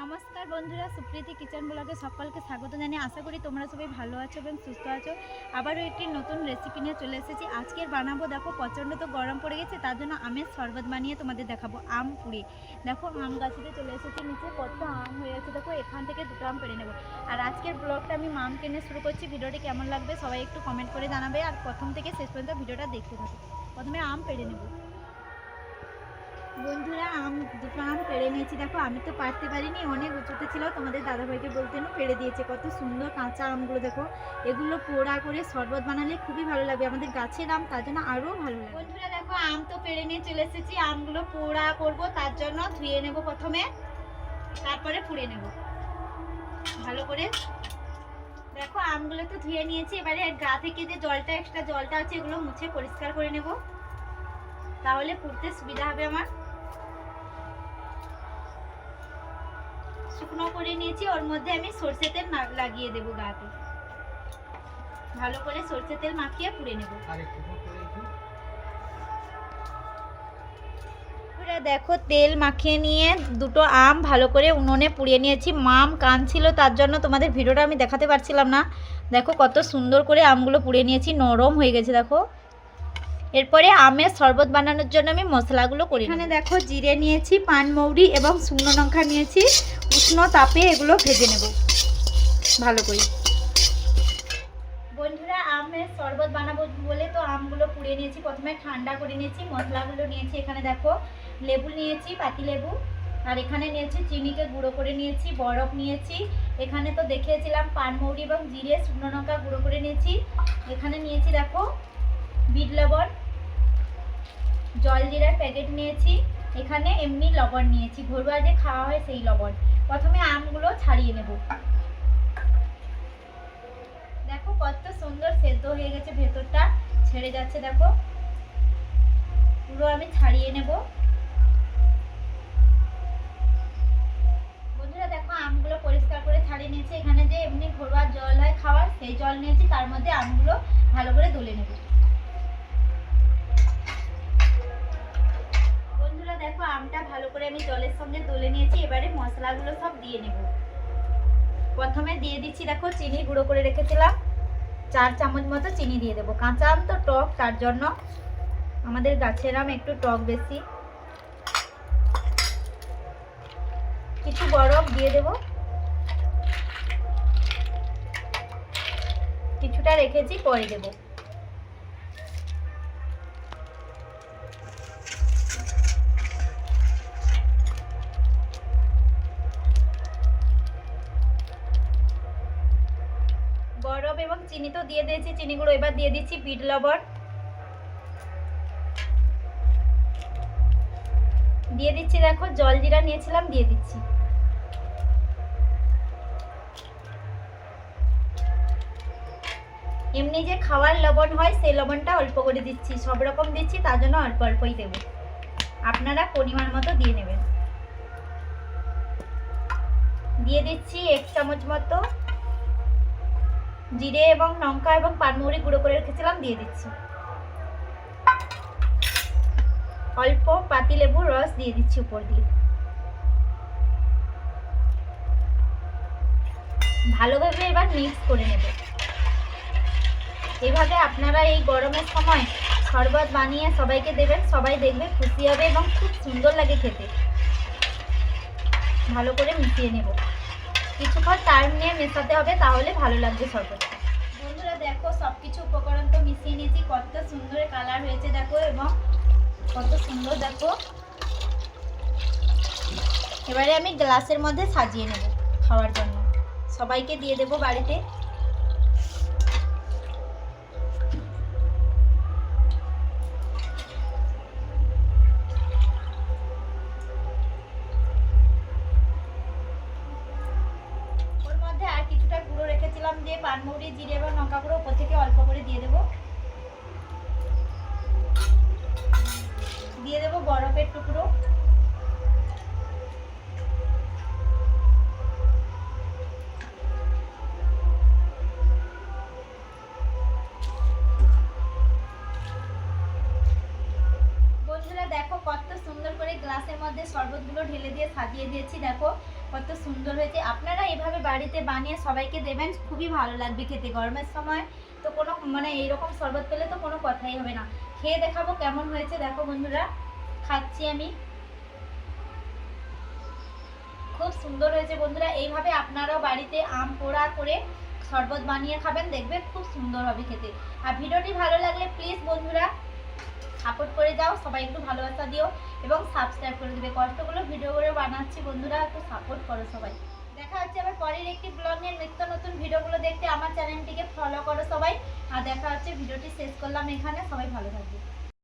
নমস্কার বন্ধুরা, সুপ্রীতি কিচেন ব্লগে সকলকে স্বাগত জানিয়ে আশা করি তোমরা সবাই ভালো আছো এবং সুস্থ আছো। আবারও একটি নতুন রেসিপি নিয়ে চলে এসেছি। আজকের বানাবো দেখো, প্রচণ্ড তো গরম পড়ে গেছে, তার জন্য আমের শরবত বানিয়ে তোমাদের দেখাবো, আম পুড়ি দেখো, আম গাছিতে চলে এসেছি, নিচে কত আম হয়ে আছে, দেখো, এখান থেকে দুটো আম পেড়ে নেব। আর আজকের ব্লগটা আমি মাম কেনে শুরু করছি, ভিডিওটি কেমন লাগবে সবাই একটু কমেন্ট করে জানাবে, আর প্রথম থেকে শেষ পর্যন্ত ভিডিওটা দেখতে থাকো। প্রথমে আম পেড়ে নেব। বন্ধুরা, আম, দুটো আম পেড়ে নিয়েছি। দেখো, আমি তো পারতে পারিনি, অনেক উঁচুতে ছিল। তোমাদের দাদাভাইকে বলতেন পেড়ে দিয়েছে। কত সুন্দর কাঁচা আমগুলো, দেখো। এগুলো পোড়া করে শরবত বানালে খুবই ভালো লাগবে। আমাদের গাছের আম, তার জন্য আরও ভালো লাগে বন্ধুরা, দেখো, আম তো পেড়ে নিয়ে চলে এসেছি। আমগুলো পোড়া করব, তার জন্য ধুয়ে নেব প্রথমে, তারপরে পুড়ে নেব। ভালো করে। দেখো, আমগুলো তো ধুয়ে নিয়েছি। এবারে গা থেকে যে জলটা এক্সট্রা জলটা আছে, এগুলো মুছে পরিষ্কার করে নেব। তাহলে পুড়তে সুবিধা হবে আমার। শুকনো করে নিয়েছি ওর মধ্যে আমি সর্ষে তেল লাগিয়ে দেবো গাতে। ভালো করে সর্ষে তেল মাখিয়ে পুড়ে নেব। দেখো তেল মাখিয়ে নিয়ে দুটো আম ভালো করে উনুনে পুড়িয়ে নিয়েছি। মাম কান ছিল তার জন্য তোমাদের ভিডিওটা আমি দেখাতে পারছিলাম না। দেখো কত সুন্দর করে আমগুলো পুড়িয়ে নিয়েছি নরম হয়ে গেছে দেখো। এরপরে আমের শরবত বানানোর জন্য আমি মশলাগুলো করি এখানে দেখো জিরে নিয়েছি পানমৌরি এবং শুকনো লঙ্কা নিয়েছি। উষ্ণ তাপে এগুলো ভেজে নেব। ভালো করে। বন্ধুরা আমের শরবত বানাবো বলে তো আমগুলো পুড়িয়ে নিয়েছি। প্রথমে ঠান্ডা করে নিয়েছি মশলাগুলো নিয়েছি। এখানে দেখো লেবু নিয়েছি পাতি লেবু। আর এখানে নিয়েছি চিনিকে গুঁড়ো করে নিয়েছি বরফ নিয়েছি। এখানে তো দেখিয়েছিলাম পানমৌরি এবং জিরে শুকনো লঙ্কা গুঁড়ো করে নিয়েছি। এখানে নিয়েছি দেখো বিট লবণ। জল জিরার প্যাকেট নিয়েছি, এখানে এমনি লবণ নিয়েছি। ঘরোয়া যে খাওয়া হয় সেই লবণ। প্রথমে আমগুলো ছাড়িয়ে নেব। দেখো কত সুন্দর সেদ্ধ হয়ে গেছে, ভেতরটা ছেড়ে যাচ্ছে, দেখো। পুরো আমি ছাড়িয়ে নেব। বন্ধুরা, দেখো আমগুলো পরিষ্কার করে ছাড়িয়ে নিয়েছি। এখানে যে এমনি ঘরোয়া জল হয় খাওয়ার, সেই জল নিয়েছি, তার মধ্যে আমগুলো ভালো করে দলে নেব। দেখো, আমটা ভালো করে আমি জলের সঙ্গে দলে নিয়েছি, এবারে মশলাগুলো সব দিয়ে নেব। প্রথমে দিয়ে দিচ্ছি, দেখো, চিনি গুঁড়ো করে রেখেছিলাম। চার চামচ মতো চিনি দিয়ে দেবো। কাঁচা আম তো টক, তার জন্য আমাদের গাছের আম একটু টক বেশি। কিছু বরফ দিয়ে দেব। কিছুটা রেখেছি, পরে দেবো। বরফ এবং চিনি তো দিয়ে দিয়েছি, চিনি গুঁড়ো এবার দিয়ে দিচ্ছি বিট লবণ। দিয়ে দিচ্ছি দেখো, জল জিরা নিয়েছিলাম, দিয়ে দিচ্ছি। এমনি যে খাওয়ার লবণ হয়, সেই লবণটা অল্প করে দিচ্ছি, সব রকম দিচ্ছি, তার জন্য অল্প অল্পই দেবো। আপনারা পরিমাণ মতো দিয়ে নেবেন। দিয়ে দিচ্ছি এক চামচ মতো জিরে এবং লঙ্কা এবং পানমৌরি গুঁড়ো করে রেখেছিলাম, দিয়ে দিচ্ছি। অল্প পাতি লেবুর রস দিয়ে দিচ্ছি উপর দিয়ে। ভালোভাবে এবার মিক্স করে নেব। এভাবে আপনারা এই গরমের সময় শরবত বানিয়ে সবাইকে দেবেন, সবাই দেখবে খুশি হবে এবং খুব সুন্দর লাগে খেতে। ভালো করে মিশিয়ে নেব। কিছুক্ষণ টাইম নিয়ে মেশাতে হবে, তাহলে ভালো লাগবে শরবতটা বন্ধুরা দেখো সব কিছু উপকরণ তো মিশিয়ে নিয়েছি, কত সুন্দর কালার হয়েছে দেখো, এবং কত সুন্দর দেখো। এবারে আমি গ্লাসের মধ্যে সাজিয়ে নেব খাওয়ার জন্য। সবাইকে দিয়ে দেব বাড়িতে। পানমৌরি জিরে বা লঙ্কা গুঁড়ো ওপর থেকে অল্প করে দিয়ে দেবো। দিয়ে দেবো বরফের টুকরো। দেখো কত সুন্দর করে গ্লাসের মধ্যে শরবতগুলো ঢেলে দিয়ে সাজিয়ে দিয়েছি, দেখো। কত সুন্দর হয়েছে। আপনারা এভাবে বাড়িতে বানিয়ে সবাইকে দেবেন, খুবই ভালো লাগবে খেতে। গরমের সময় তো কোনো মানে এইরকম শরবত পেলে তো কোনো কথাই হবে না। খেয়ে দেখাবো কেমন হয়েছে। দেখো বন্ধুরা, খাচ্ছি আমি। খুব সুন্দর হয়েছে বন্ধুরা। এইভাবে আপনারাও বাড়িতে আম পোড়া করে শরবত বানিয়ে খাবেন। দেখবেন খুব সুন্দর হবে খেতে। আর ভিডিওটি ভালো লাগলে প্লিজ বন্ধুরা সাপোর্ট করে যাও, সবাই একটু ভালোবাসা দিও এবং সাবস্ক্রাইব করে দেবে। কষ্টগুলো ভিডিও করে বানাচ্ছি বন্ধুরা, একটু সাপোর্ট করো সবাই। দেখা হচ্ছে আবার পরের একটি ব্লগের নিত্য নতুন ভিডিওগুলো দেখতে আমার চ্যানেলটিকে ফলো করো সবাই। আর দেখা হচ্ছে, ভিডিওটি শেষ করলাম এখানে। সবাই ভালো থাকবে।